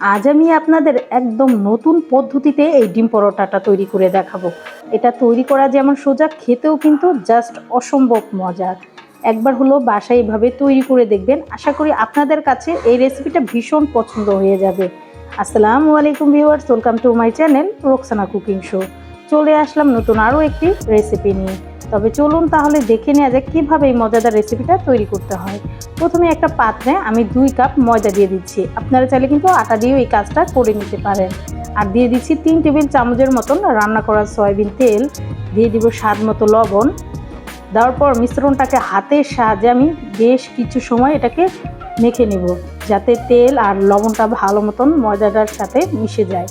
আজ আমি আপনাদের একদম নতুন পদ্ধতিতে এই ডিম পরোটাটা তৈরি করে দেখাবো। এটা তৈরি করা যেমন সোজা, খেতেও কিন্তু জাস্ট অসম্ভব মজার। একবার হলো বাসায় এভাবে তৈরি করে দেখবেন। আশা করি আপনাদের কাছে এই রেসিপিটা ভীষণ পছন্দ হয়ে যাবে। আসসালামু আলাইকুম viewers welcome to my channel Roksana cooking show চলে আসলাম নতুন আরও একটি রেসিপি নিয়ে। তবে চলুন তাহলে দেখে নেওয়া যাক কীভাবে এই মজাদার রেসিপিটা তৈরি করতে হয়। প্রথমে একটা পাত্রে আমি দুই কাপ ময়দা দিয়ে দিচ্ছি। আপনারা চাইলে কিন্তু আটা দিয়েও এই কাজটা করে নিতে পারেন। আর দিয়ে দিচ্ছি তিন টেবিল চামচের মতন রান্না করা সয়াবিন তেল। দিয়ে দিব স্বাদ মতো লবণ। দেওয়ার পর মিশ্রণটাকে হাতের সাহায্যে আমি বেশ কিছু সময় এটাকে মেখে নেব, যাতে তেল আর লবণটা ভালো মতন ময়দাটার সাথে মিশে যায়।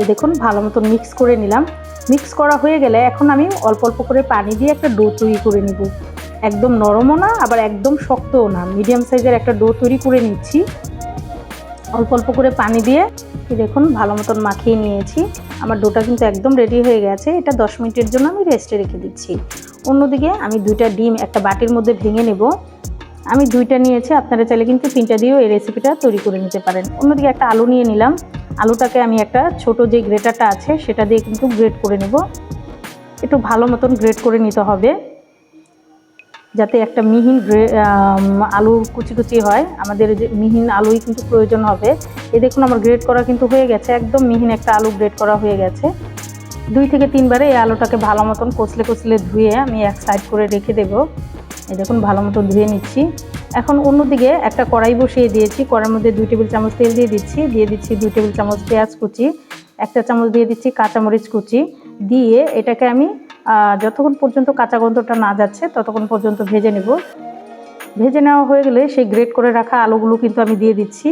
এ দেখুন, ভালো মতন মিক্স করে নিলাম। মিক্স করা হয়ে গেলে এখন আমি অল্প অল্প করে পানি দিয়ে একটা ডো তৈরি করে নিব। একদম নরমও না, আবার একদম শক্তও না। মিডিয়াম সাইজের একটা ডো তৈরি করে নিচ্ছি। অল্প অল্প করে পানি দিয়ে দেখুন, ভালো মতন মাখিয়ে নিয়েছি। আমার ডোটা কিন্তু একদম রেডি হয়ে গেছে। এটা দশ মিনিটের জন্য আমি রেস্টে রেখে দিচ্ছি। অন্যদিকে আমি দুইটা ডিম একটা বাটির মধ্যে ভেঙে নেব। আমি দুইটা নিয়েছি, আপনারা চাইলে কিন্তু তিনটা দিয়েও এই রেসিপিটা তৈরি করে নিতে পারেন। অন্যদিকে একটা আলু নিয়ে নিলাম। আলুটাকে আমি একটা ছোট যে গ্রেটারটা আছে, সেটা দিয়ে কিন্তু গ্রেট করে নেব। একটু ভালো মতন গ্রেট করে নিতে হবে, যাতে একটা মিহিন গ্রে আলু কুচি কুচি হয়। আমাদের যে মিহিন আলুই কিন্তু প্রয়োজন হবে। এ দেখুন, আমার গ্রেট করা কিন্তু হয়ে গেছে, একদম মিহিন একটা আলু গ্রেট করা হয়ে গেছে। দুই থেকে তিনবারে এই আলুটাকে ভালো মতন কচলে কচলে ধুয়ে আমি এক সাইড করে রেখে দেব। এই দেখুন, ভালো মতো ধুয়ে নিচ্ছি। এখন অন্যদিকে একটা কড়াই বসিয়ে দিয়েছি। কড়াইয়ের মধ্যে দুই টেবিল চামচ তেল দিয়ে দিচ্ছি। দিয়ে দিচ্ছি দুই টেবিল চামচ পেঁয়াজ কুচি, একটা চামচ দিয়ে দিচ্ছি কাঁচামরিচ কুচি। দিয়ে এটাকে আমি যতক্ষণ পর্যন্ত কাঁচা গন্ধটা না যাচ্ছে, ততক্ষণ পর্যন্ত ভেজে নেব। ভেজে নেওয়া হয়ে গেলে সেই গ্রেট করে রাখা আলুগুলো কিন্তু আমি দিয়ে দিচ্ছি।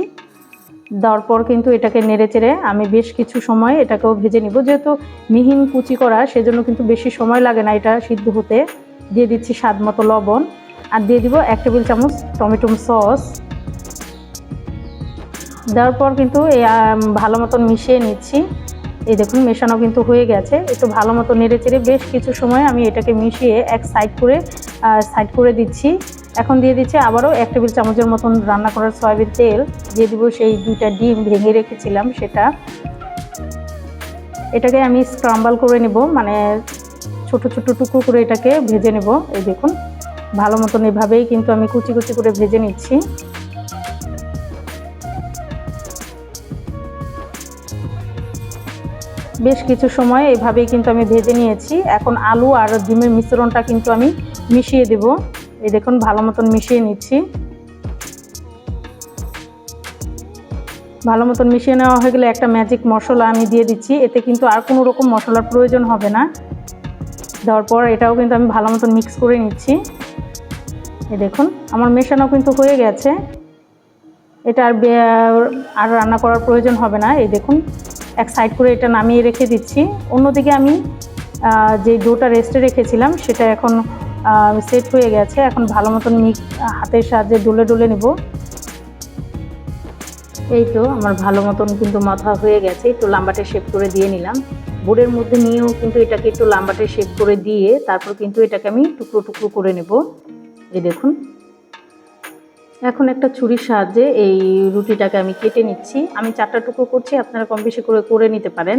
দেওয়ার পর কিন্তু এটাকে নেড়ে চেড়ে আমি বেশ কিছু সময় এটাকেও ভেজে নিব। যেহেতু মিহিন কুচি করা, সেজন্য কিন্তু বেশি সময় লাগে না এটা সিদ্ধ হতে। দিয়ে দিচ্ছি স্বাদ মতো লবণ আর দিয়ে দিব এক টেবিল চামচ টমেটো সস। দেওয়ার পর কিন্তু ভালো মতন মিশিয়ে নিচ্ছি। এই দেখুন, মেশানো কিন্তু হয়ে গেছে। একটু ভালো মতো নেড়ে চেড়ে বেশ কিছু সময় আমি এটাকে মিশিয়ে এক সাইড করে সাইড করে দিচ্ছি। এখন দিয়ে দিচ্ছি আবারও এক টেবিল চামচের মতন রান্না করার সয়াবিন তেল। দিয়ে দিব সেই দুইটা ডিম ভেঙে রেখেছিলাম সেটা। এটাকে আমি স্ক্রাম্বল করে নেব মানে ছোট ছোট টুকরো করে এটাকে ভেজে নেব। এই দেখুন, ভালো মতন এভাবেই কিন্তু আমি কুচি কুচি করে ভেজে নিচ্ছি। বেশ কিছু সময় এভাবেই কিন্তু আমি ভেজে নিয়েছি। এখন আলু আর ডিমের মিশ্রণটা কিন্তু আমি মিশিয়ে দেব। এই দেখুন, ভালো মতন মিশিয়ে নিচ্ছি। ভালো মতন মিশিয়ে নেওয়া হয়ে গেলে একটা ম্যাজিক মশলা আমি দিয়ে দিচ্ছি। এতে কিন্তু আর কোনো রকম মশলার প্রয়োজন হবে না। দেওয়ার পর এটাও কিন্তু আমি ভালো মতন মিক্স করে নিচ্ছি। এ দেখুন, আমার মেশানো কিন্তু হয়ে গেছে। এটা আর আর রান্না করার প্রয়োজন হবে না। এই দেখুন, এক সাইড করে এটা নামিয়ে রেখে দিচ্ছি। অন্যদিকে আমি যে ডোটা রেস্টে রেখেছিলাম, সেটা এখন সেট হয়ে গেছে। এখন ভালো মতন মিক হাতের সাহায্যে ডলে ডলে নেব। এই তো, আমার ভালো মতন কিন্তু মাথা হয়ে গেছে। একটু লাম্বাটে শেপ করে দিয়ে নিলাম। বোর্ডের মধ্যে নিয়েও কিন্তু এটাকে একটু লাম্বাটে শেপ করে দিয়ে তারপর কিন্তু এটাকে আমি টুকরো টুকরো করে নেব। এই দেখুন। এখন একটা ছুরির সাহায্যে এই রুটিটাকে আমি কেটে নিচ্ছি। আমি চারটা টুকরো করছি, আপনারা কম বেশি করে করে নিতে পারেন।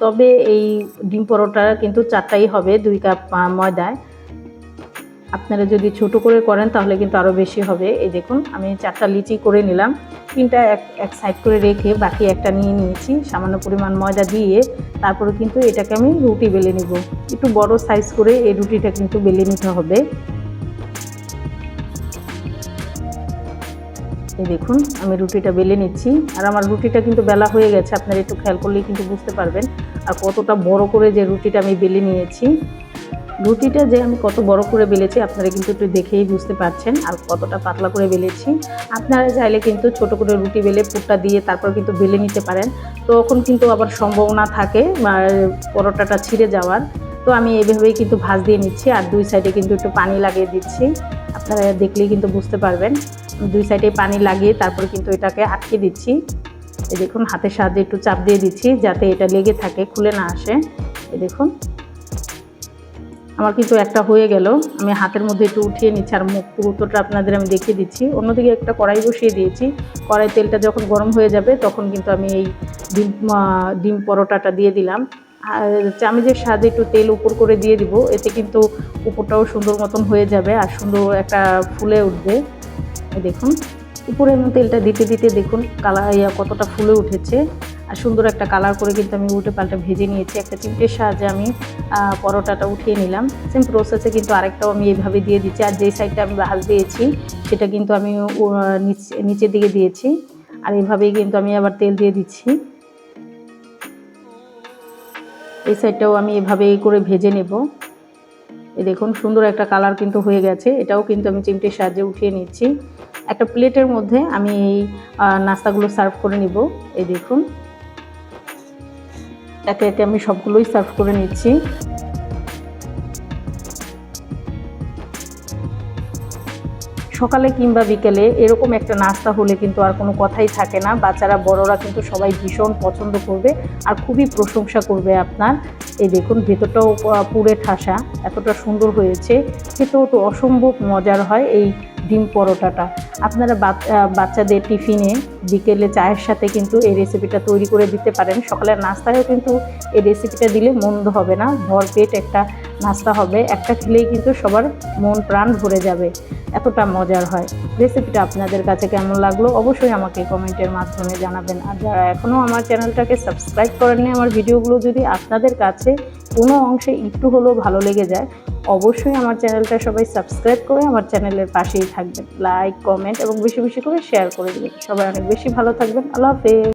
তবে এই ডিম পরোটা কিন্তু চারটাই হবে, দুই কাপ ময়দায়। আপনারা যদি ছোট করে করেন, তাহলে কিন্তু আরও বেশি হবে। এই দেখুন, আমি চারটা লিচি করে নিলাম। তিনটা এক এক সাইড করে রেখে বাকি একটা নিয়ে নিয়েছি। সামান্য পরিমাণ ময়দা দিয়ে তারপরে কিন্তু এটাকে আমি রুটি বেলে নেব। একটু বড় সাইজ করে এই রুটিটা কিন্তু বেলে নিতে হবে। এই দেখুন, আমি রুটিটা বেলে নিচ্ছি। আর আমার রুটিটা কিন্তু বেলা হয়ে গেছে। আপনারা একটু খেয়াল করলেই কিন্তু বুঝতে পারবেন। আর কতটা বড় করে যে রুটিটা আমি বেলে নিয়েছি। রুটিটা যে আমি কত বড় করে বেলেছি আপনারা কিন্তু একটু দেখেই বুঝতে পারছেন আর কতটা পাতলা করে বেলেছি। আপনারা চাইলে কিন্তু ছোট করে রুটি বেলে পুরটা দিয়ে তারপর কিন্তু বেলে নিতে পারেন। তো তখন কিন্তু আবার সম্ভাবনা থাকে পরোটাটা ছিঁড়ে যাওয়ার। তো আমি এইভাবেই কিন্তু ভাজ দিয়ে নিচ্ছি আর দুই সাইডে কিন্তু একটু পানি লাগিয়ে দিচ্ছি। আপনারা দেখলেই কিন্তু বুঝতে পারবেন। দুই সাইডে পানি লাগিয়ে তারপর কিন্তু এটাকে আটকে দিচ্ছি। দেখুন, হাতের সাহায্যে একটু চাপ দিয়ে দিচ্ছি যাতে এটা লেগে থাকে, খুলে না আসে। দেখুন। আমার কিন্তু একটা হয়ে গেল। আমি হাতের মধ্যে একটু উঠিয়ে নিচ্ছি আর মুখ পুরোটা আপনাদের আমি দেখিয়ে দিচ্ছি। অন্যদিকে একটা কড়াই বসিয়ে দিয়েছি। কড়াই তেলটা যখন গরম হয়ে যাবে তখন কিন্তু আমি এই ডিম ডিম পরোটাটা দিয়ে দিলাম। আর চামিচের সাহায্যে একটু তেল উপর করে দিয়ে দিব। এতে কিন্তু উপরটাও সুন্দর মতন হয়ে যাবে আর সুন্দর একটা ফুলে উঠবে। দেখুন উপরে তেলটা দিতে দিতে দেখুন কালার কতটা ফুলে উঠেছে। আর সুন্দর একটা কালার করে কিন্তু আমি উল্টে পাল্টে ভেজে নিয়েছি। একটা চিমটের সাহায্যে আমি পরোটাটা উঠিয়ে নিলাম। সেম প্রসেসে কিন্তু আরেকটাও আমি এইভাবে দিয়ে দিচ্ছি। আর যেই সাইডটা আমি ভাজ দিয়েছি, সেটা কিন্তু আমি নিচের দিকে দিয়েছি। আর এইভাবেই কিন্তু আমি আবার তেল দিয়ে দিচ্ছি। এই সাইডটাও আমি এভাবে করে ভেজে নেব। এই দেখুন, সুন্দর একটা কালার কিন্তু হয়ে গেছে। এটাও কিন্তু আমি চিমটির সাহায্যে উঠিয়ে নিচ্ছি। একটা প্লেটের মধ্যে আমি এই নাস্তাগুলো সার্ভ করে নিব। এই দেখুন। একে একে আমি সবগুলোই সার্ভ করে নিচ্ছি। সকালে কিংবা বিকেলে এরকম একটা নাস্তা হলে কিন্তু আর কোনো কথাই থাকে না। বাচ্চারা, বড়রা কিন্তু সবাই ভীষণ পছন্দ করবে আর খুবই প্রশংসা করবে আপনার। এই দেখুন, ভেতরটাও পুড়ে ঠাসা, এতটা সুন্দর হয়েছে। খেতেও তো অসম্ভব মজার হয় এই ডিম পরোটাটা। আপনারা বাচ- বাচ্চাদের টিফিনে বিকেলে চায়ের সাথে কিন্তু এই রেসিপিটা তৈরি করে দিতে পারেন। সকালের নাস্তায়ও কিন্তু এই রেসিপিটা দিলে মন্দ হবে না। ভরপেট একটা নাস্তা হবে। একটা খেলেই কিন্তু সবার মন, প্রাণ ভরে যাবে। এতটা মজার হয়। রেসিপিটা আপনাদের কাছে কেমন লাগল অবশ্যই আমাকে কমেন্টের মাধ্যমে জানাবেন। আর যারা এখনও আমার চ্যানেলটাকে সাবস্ক্রাইব করেননি, আমার ভিডিওগুলো যদি আপনাদের কাছে কোনো অংশে একটু হলেও ভালো লেগে যায়, অবশ্যই আমার চ্যানেলটা সবাই সাবস্ক্রাইব করে আমার চ্যানেলের পাশেই থাকবেন। লাইক কমেন্ট এবং বেশি বেশি করে শেয়ার করে দেবেন। সবাই অনেক বেশি ভালো থাকবেন। আল্লাহ হাফেজ।